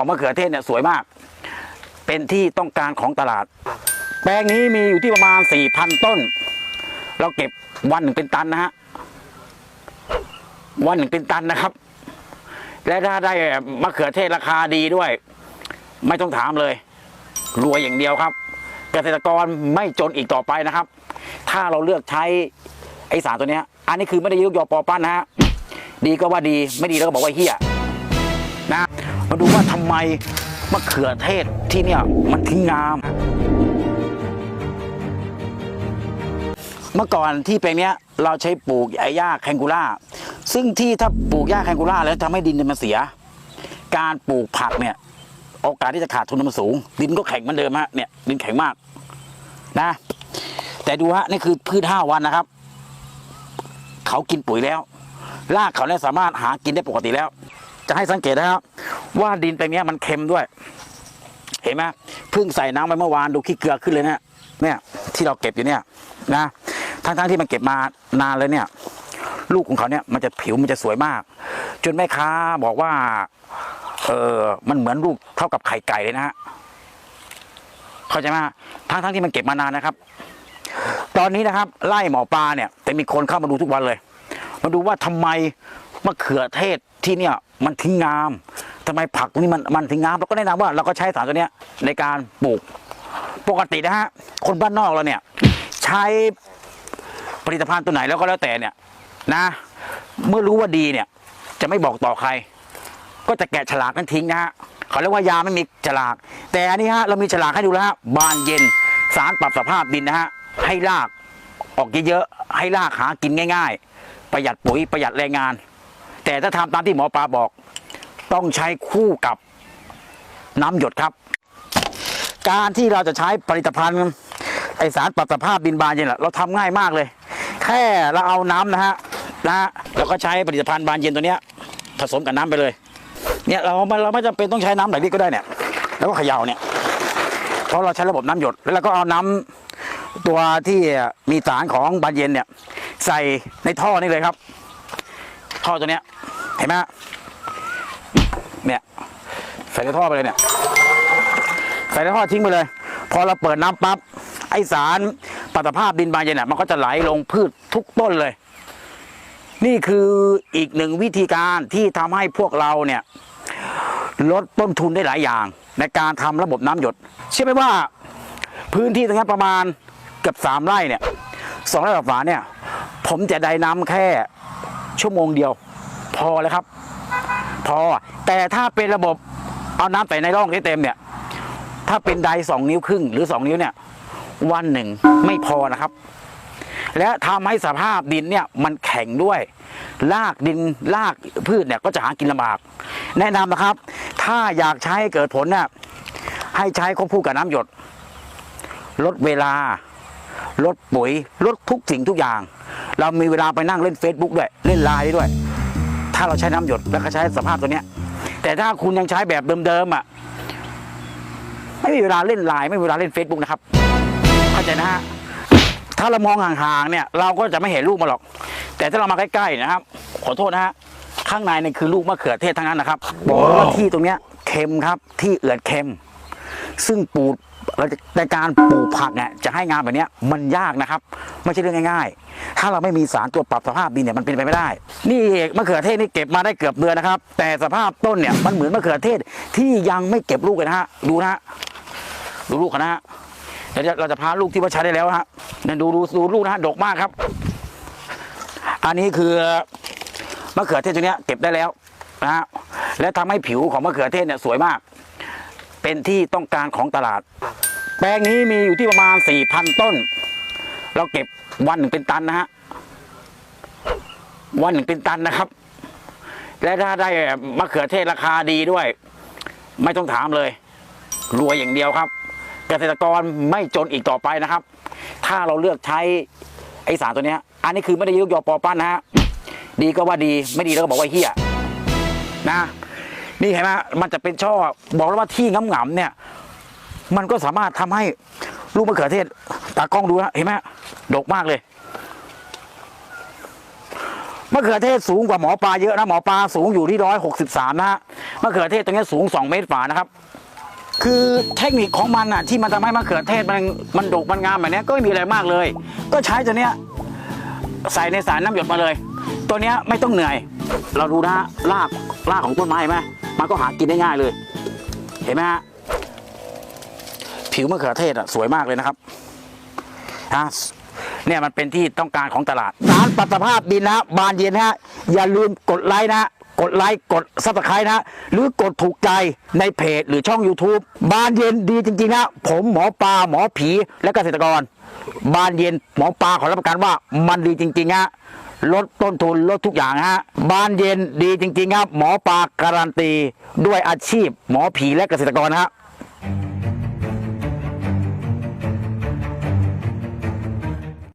ของมะเขือเทศเนี่ยสวยมาก เป็นที่ต้องการของตลาด แปลงนี้มีอยู่ที่ประมาณสี่พันต้น เราเก็บวันหนึ่งเป็นตันนะฮะวันหนึ่งเป็นตันนะครับ และถ้าได้มะเขือเทศราคาดีด้วย ไม่ต้องถามเลยรวยอย่างเดียวครับ เกษตรกรไม่จนอีกต่อไปนะครับ ถ้าเราเลือกใช้ไอสารตัวนี้อันนี้คือไม่ได้ยกยอปอปั้นนะฮะดีก็ว่าดีไม่ดีแล้วก็บอกว่าเฮียนะ มาดูว่าทำไมมะเขือเทศที่เนี่ยมันถึงงาม เมื่อก่อนที่แปลงเนี้ยเราใช้ปลูกไอ้หญ้าแคนกูล่า ซึ่งที่ถ้าปลูกหญ้าแคนกูล่าแล้วทำให้ดินมันเสีย การปลูกผักเนี่ยโอกาสที่จะขาดทุนมันสูง ดินก็แข็งเหมือนเดิมฮะเนี่ยดินแข็งมากนะ แต่ดูฮะนี่คือพืชห้าวันนะครับ เขากินปุ๋ยแล้วรากเขาเนี่ยสามารถหากินได้ปกติแล้ว จะให้สังเกตนะครับ ว่าดินแปลงเนี้ยมันเค็มด้วย เห็นไหมเพิ่งใส่น้ำไปเมื่อวานดูขี้เกลือขึ้นเลยเนะเนี่ย ที่เราเก็บอยู่เนี่ยนะทั้งๆที่มันเก็บมานานเลยเนี่ย ลูกของเขาเนี่ยมันจะผิวมันจะสวยมาก จนแม่ค้าบอกว่า เออมันเหมือนลูกเท่ากับไข่ไก่เลยนะฮะเข้าใจไหมทั้งทั้งๆที่มันเก็บมานานนะครับ ตอนนี้นะครับ ไล่หมอปลาเนี่ย แต่มีคนเข้ามาดูทุกวันเลย มาดูว่าทำไมมะเขือเทศที่เนี่ย มันถึงงาม ทำไมผักตรงนี้มันมันถึงงามเราก็แนะนำว่าเราก็ใช้สารตัวเนี้ยในการปลูกปกตินะฮะคนบ้านนอกเราเนี่ยใช้ผลิตภัณฑ์ตัวไหนแล้วก็แล้วแต่เนี่ยนะ เมื่อรู้ว่าดีเนี่ย จะไม่บอกต่อใคร ก็จะแกะฉลากนั้นทิ้งนะฮะเขาเรียกว่ายาไม่มีฉลาก แต่อันนี้ฮะเรามีฉลากให้ดูแล้วฮะบานเย็นสารปรับสภาพดินนะฮะให้รากออกเยอะๆให้รากหากินง่าย ๆ ประหยัดปุ๋ยประหยัดแรงงาน แต่ถ้าทำตามที่หมอปลาบอก ต้องใช้คู่กับน้ำหยดครับ การที่เราจะใช้ผลิตภัณฑ์ไอสารปรับสภาพดินบานเย็นแหละเราทำง่ายมากเลย แค่เราเอาน้ำนะฮะนะฮะแล้วก็ใช้ผลิตภัณฑ์บานเย็นตัวเนี้ยผสมกับน้ำไปเลยเนี่ยเราไม่เราไม่จำเป็นต้องใช้น้ำไหลนี่ก็ได้เนี่ย แล้วก็เขย่าเนี่ยเพราะเราใช้ระบบน้ำหยดแล้วเราก็เอาน้ำตัวที่มีสารของบานเย็นเนี่ยใส่ในท่อนี่เลยครับ ท่อตัวเนี้ยเห็นไหมฮะ เนี่ยใส่ในท่อไปเลยเนี่ยใส่ในท่อทิ้งไปเลย พอเราเปิดน้ำปั๊บไอสารปรับสภาพดินบานเย็นน่ะมันก็จะไหลลงพืชทุกต้นเลย นี่คืออีกหนึ่งวิธีการที่ทำให้พวกเราเนี่ยลดต้นทุนได้หลายอย่าง ในการทำระบบน้ำหยด เชื่อไหมว่าพื้นที่ตรงนี้ประมาณเกือบสามไร่เนี่ยสองไร่กับฝาเนี่ย ผมจะได้น้ำแค่ชั่วโมงเดียว พอแล้วครับ พอแต่ถ้าเป็นระบบเอาน้ำใส่ในร่องให้เต็มเนี่ย ถ้าเป็นไดสองนิ้วครึ่งหรือสองนิ้วเนี่ย วันหนึ่งไม่พอนะครับ และทำให้สภาพดินเนี่ยมันแข็งด้วยรากดินรากพืชเนี่ยก็จะหากินลำบาก แนะนำนะครับ ถ้าอยากใช้ใเกิดผลเนี่ยให้ใช้ควบคู่กับน้ำหยด ลดเวลา ลดปุ๋ย ลดทุกสิ่งทุกอย่าง เรามีเวลาไปนั่งเล่น Facebook ด้วย เล่นไลน์ด้วย ถ้าเราใช้น้ำหยดแล้วก็ใช้สภาพตัวเนี้ย แต่ถ้าคุณยังใช้แบบเดิมๆอะไม่มีเวลาเล่นไลน์ไม่มีเวลาเล่น Facebook นะครับเข้าใจนะฮะถ้าเรามองห่างๆเนี่ย เราก็จะไม่เห็นลูกมาหรอก แต่ถ้าเรามาใกล้ๆนะครับ ขอโทษนะฮะข้างในเนี่ยคือลูกมะเขือเทศทั้งนั้นนะครับบอกว่าที่ตรงเนี้ยเค็มครับ ที่เอือดเค็ม ซึ่งปลูกในการปลูกผักเนี่ยจะให้งานแบบนี้มันยากนะครับ ไม่ใช่เรื่องง่าย ๆ ถ้าเราไม่มีสารตัวปรับสภาพดินเนี่ยมันเป็นไปไม่ได้ นี่มะเขือเทศนี่เก็บมาได้เกือบเดือนนะครับ แต่สภาพต้นเนี่ยมันเหมือนมะเขือเทศที่ยังไม่เก็บลูกเลยนะฮะดูนะฮะดูลูกนะฮะเดี๋ยวเราจะพาลูกที่ว่าใช้ได้แล้วฮะนั่นดูดูดูลูกนะฮะดกมากครับ อันนี้คือมะเขือเทศตัวเนี้ยเก็บได้แล้วนะฮะและทำให้ผิวของมะเขือเทศเนี่ยสวยมาก เป็นที่ต้องการของตลาด แปลงนี้มีอยู่ที่ประมาณสี่พันต้น เราเก็บวันหนึ่งเป็นตันนะฮะวันหนึ่งเป็นตันนะครับ และถ้าได้มะเขือเทศราคาดีด้วย ไม่ต้องถามเลยรวยอย่างเดียวครับ เกษตรกรไม่จนอีกต่อไปนะครับ ถ้าเราเลือกใช้ไอสารตัวนี้อันนี้คือไม่ได้ยกยอปอปั้นนะฮะดีก็ว่าดีไม่ดีแล้วก็บอกว่าเฮียนะ นี่เห็นไหมมันจะเป็นช่อบอกแล้วว่าที่งำๆเนี่ย มันก็สามารถทำให้ลูกมะเขือเทศตากล้องดูนะเห็นไหมดกมากเลยมะเขือเทศสูงกว่าหมอปลาเยอะนะหมอปลาสูงอยู่ที่ร้อยหกสิบสามนะฮะมะเขือเทศตรงนี้สูงสองเมตรฝ่านะครับ คือเทคนิคของมันอะที่มันทำให้มะเขือเทศมันมันดกมันงามแบบนี้ก็ไม่มีอะไรมากเลย ก็ใช้ตัวเนี้ยใส่ในสารน้ำหยดมาเลย ตัวเนี้ยไม่ต้องเหนื่อย เราดูนะฮะรากรากของต้นไม้ไหม มันก็หากินได้ง่ายเลย เห็นไหมฮะผิวมะเขือเทศอะสวยมากเลยนะครับฮะเนี่ยมันเป็นที่ต้องการของตลาดสารปัสภาพดินนะ บานเย็นฮะ อย่าลืมกดไลค์นะฮะกดไลค์กดซับสไครต์นะฮะหรือกดถูกใจในเพจหรือช่อง YouTube บานเย็นดีจริง ๆ นะ ผมหมอปลาหมอผีและเกษตรกร บานเย็นหมอปลาขอรับประกันว่ามันดีจริงๆฮะ ลดต้นทุนลดทุกอย่างฮะบานเย็นดีจริง ๆ ครับ หมอปลาการันตี ด้วยอาชีพหมอผีและเกษตรกรนะฮะ